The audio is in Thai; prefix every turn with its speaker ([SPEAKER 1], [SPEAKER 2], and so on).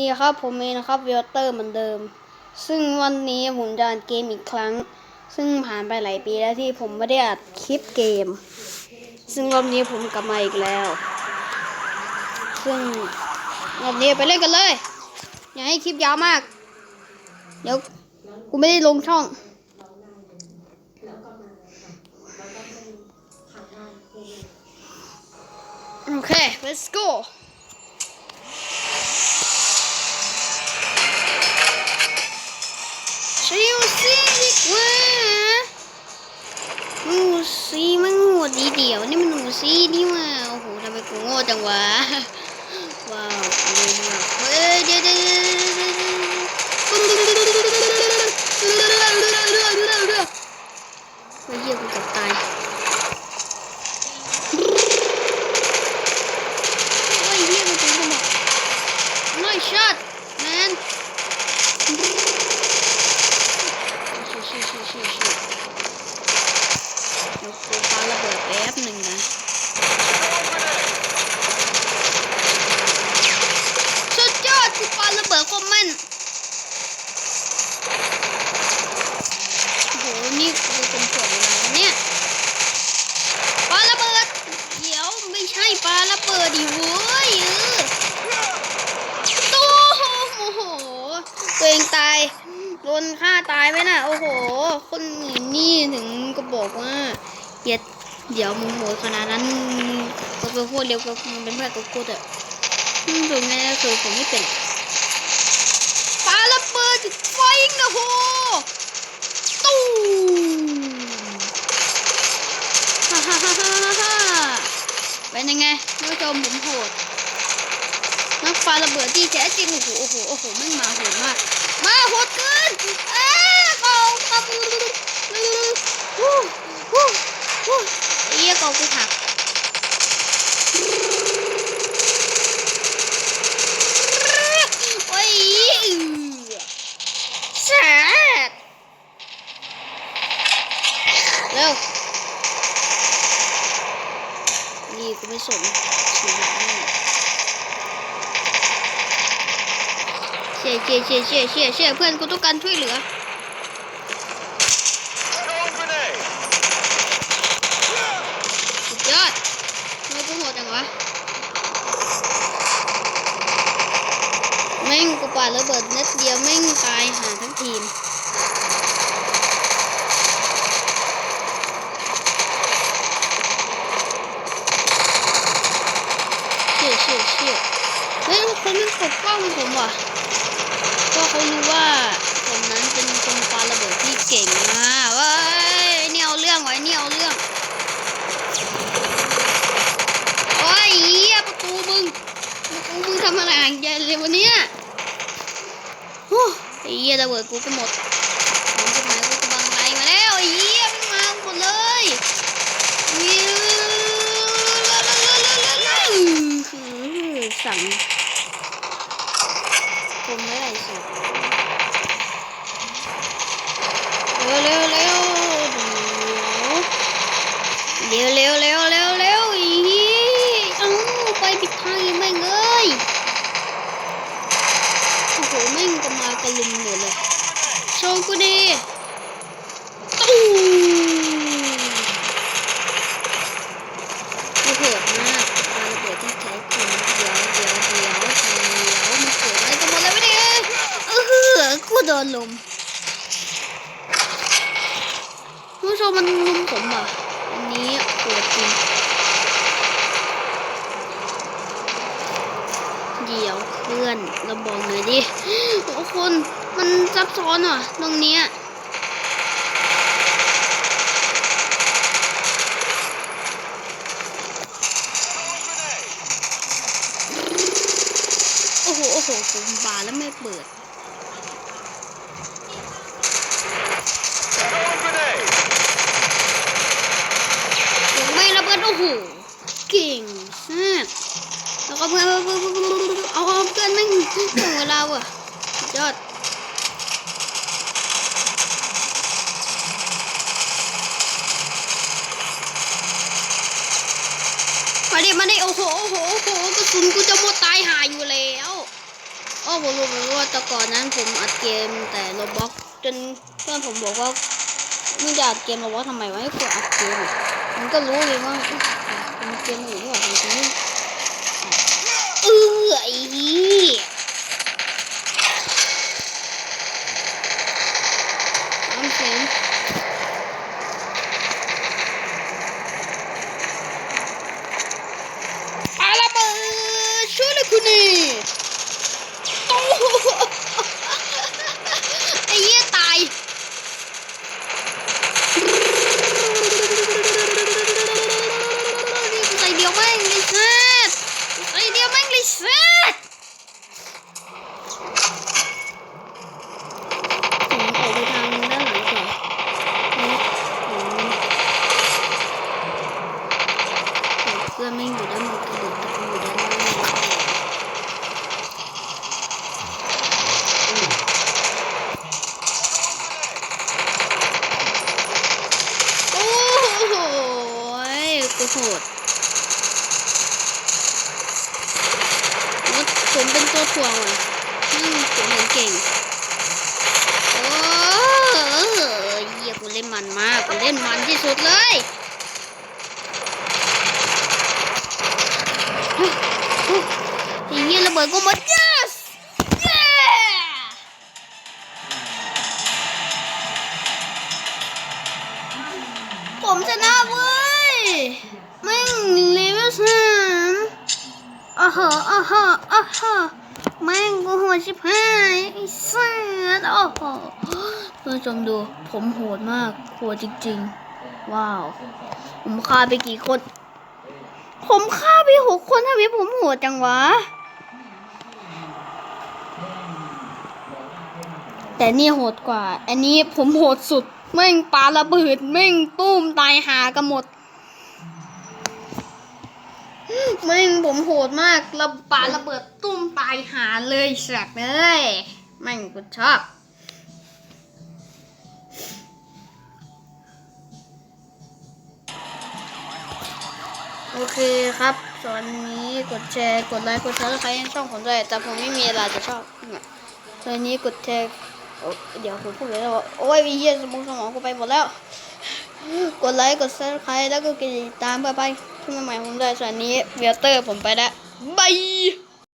[SPEAKER 1] ดีครับผมเองนะครับเวเตอร์เหมือนเดิม ซึ่งวันนี้ผมจะอัดเกมอีกครั้ง ซึ่งผ่านไปหลายปีแล้วที่ผมไม่ได้อัดคลิปเกม ซึ่งรอบนี้ผมกลับมาอีกแล้ว ซึ่งรอบนี้ไปเล่นกันเลย อย่าให้คลิปยาวมาก เดี๋ยวกูไม่ได้ลงช่องโอเค let's go ว้าวโง่มากเฮ้ยเดี๋ยวเดี๋ยวเดี๋ยวเดี๋ยวเดี๋ยวเฮ้ยเหี้ยกูเกับตายโอ้ยเฮียมันเป็นขโมย Nice shot man ชิชิชิชิชิเดี๋ยวกูปาระเบิดแป๊บหนึ่งนะสุดยอดกูปาระเบิดคอมเมนต์โอ้โห นี่กูเป็นผลอะไรวะเนี่ยปาระเบิด เดี๋ยวไม่ใช่ปาระเบิดดิเว้ยตู้โอ้โห ตัวเองตายโดนฆ่าตายไหมน่ะ โอ้โห คนอื่นนี่ถึงก็บอกว่าอย่าเดี๋ยวมึงโหดขนาดนั้นก็เป็นพวกเร็วกับมึงเป็นเพื่อนกับกูเถอะถึงแม้คือผมไม่เป็นปาระเบิดไฟนะโหตู้ฮ่าฮ่าฮ่าฮ่าฮ่า เป็นยังไงท่านผู้ชมผมโหดนักปาระเบิดที่แท้จริงโอ้โหโอ้โหโอ้โหมันมาโหดมาก มาโหดเกินเอ้เขาเขาฮู้ฮู้ฮู้ไอ้เหี้ยเกากูหักโอ้ยแสบเร็วนี่ กูไม่สนชีวิตแม่งเชี่ยเชี่ยเชี่ยเชี่ยเชี่ยเชี่ยเพื่อนกูต้องการช่วยเหลือสุดยอดทำไมกูโหดจังวะแม่งกูปาระเบิดนัดเดียวแม่งตายหาทั้งทีม เชี่ยเชี่ยเชี่ยเฮ้ยทุกคน มันปกป้องผมว่ะก็เขารู้ว่าผมนั้นเป็นคนปาระเบิดที่เก่งมากเว้ยเนี่ยเอาเรื่องไว้เนี่ยเอาเรื่องโอ้ยเหี้ยประตูมึงประตูมึงทำอะไรอ่างเงี้ยเลยวันเนี้ยโอ้ยเหี้ยระเบิดกูก็หมดผมจะหมายกูกำลังไล่มาแล้วไอ้เหี้ยมันมาหมดเลยวิวคือสั่งผมไม่ได้สุดเร็วเร็วเร็ว เร็วเร็วเร็วเร็วเร็วอีเอ้าไปผิดทางอีกแม่เอ้ยโอ้โหแม่งก็มากระลุมหมดเลยโชว์กูดีตู้กูโหดมากปาระเบิดที่แท้จริงเดี๋ยวเดี๋ยวเดี๋ยวเดี๋ยวมันเกิดอะไรกันหมดเลยวะเนี่ยเออกูโดนลมผู้ชมมันลุมผมอะอันนี้ โหดจริงเดี๋ยวเพื่อนเราบอกหน่อยดิโอ้คนมันซับซ้อนอะตรงเนี้ยโอ้โหโอ้โหผมบาแล้วไม่เปิด
[SPEAKER 2] Throwing grenade.
[SPEAKER 1] ยังไม่ระเบิดโอ้โห เก่งมากแล้วก็เพื่อนเพื่อนเพื่อนเพื่อนเอาเอาเพื่อนไม่งถึงเวลาว่ะสุดยอด มาดิมาดิ โอ้โหโหโหกระสุนกูจะหมดตายหายอยู่แล้วโอ้อ้ผมรู้ไหมว่าแต่ก่อนนั้นผมอัดเกมแต่โรบ็อกจนเพื่อนผมบอกว่ามึงจะอัดเกมโรบ็อกทำไมวะให้กูอัดเกมมันก็รู้เลยว่าอุ๊ยมันเกมอยู่ที่ว่าทำไงเออไอ้เหี้ยน้ำแข็งปาระเบิดช่วยเลยคุณนี่ โอ้โหไอ้เหี้ยตายใส่เดียวแม่งเลยเซตใส่เดียวแม่งเลยเซตผมออกไปทางด้านหลังก่อนเพื่อนไม่งอยู่ด้านบนกระโดดตะปูอยู่ด้านล่าง โอ้โห กูโหดผมเป็นตัวถ่วงอะอืมผมเห็นเก่ง โอ้เหี้ยกูเล่นมันมากกูเล่นมันที่สุดเลยไอ้เหี้ระเบิดกูหมด yes ผมชนะเว้ยแม่งเลเวลสาม อ่าฮะอ่าฮะอ่าฮะแม่งกูโหดชิบหายไอ้สัสโอ้โหเพื่อนชมดูผมโหดมากโหดจริง ๆ ว้าว ผมฆ่าไปกี่คน ผมฆ่าไปหกคนทำไมผมโหดจังวะ แต่นี่โหดกว่า อันนี้ผมโหดสุด แม่งปาระเบิดแม่งตุ้มตายหากันหมด แม่งผมโหดมากระปาระเบิดตุ้มตายหาเลยสักเลยแม่งกูชอบโอเคครับตอนนี้กดแชร์กดไลค์กดซับสไครต์ให้ช่องผมด้วย แต่ผมไม่มีอะไรจะชอบตอนนี้กดแชร์เดี๋ยวผมพูดเลยแล้วว่าโอ้ยวิเฮียสมองสมองกูไปหมดแล้ว กดไลค์กดซับสไครต์แล้วก็กดติดตามเพื่อไป ขึ้นมาใหม่ผมเลยส่วนนี้เวลเตอร์ผมไปแล้วบาย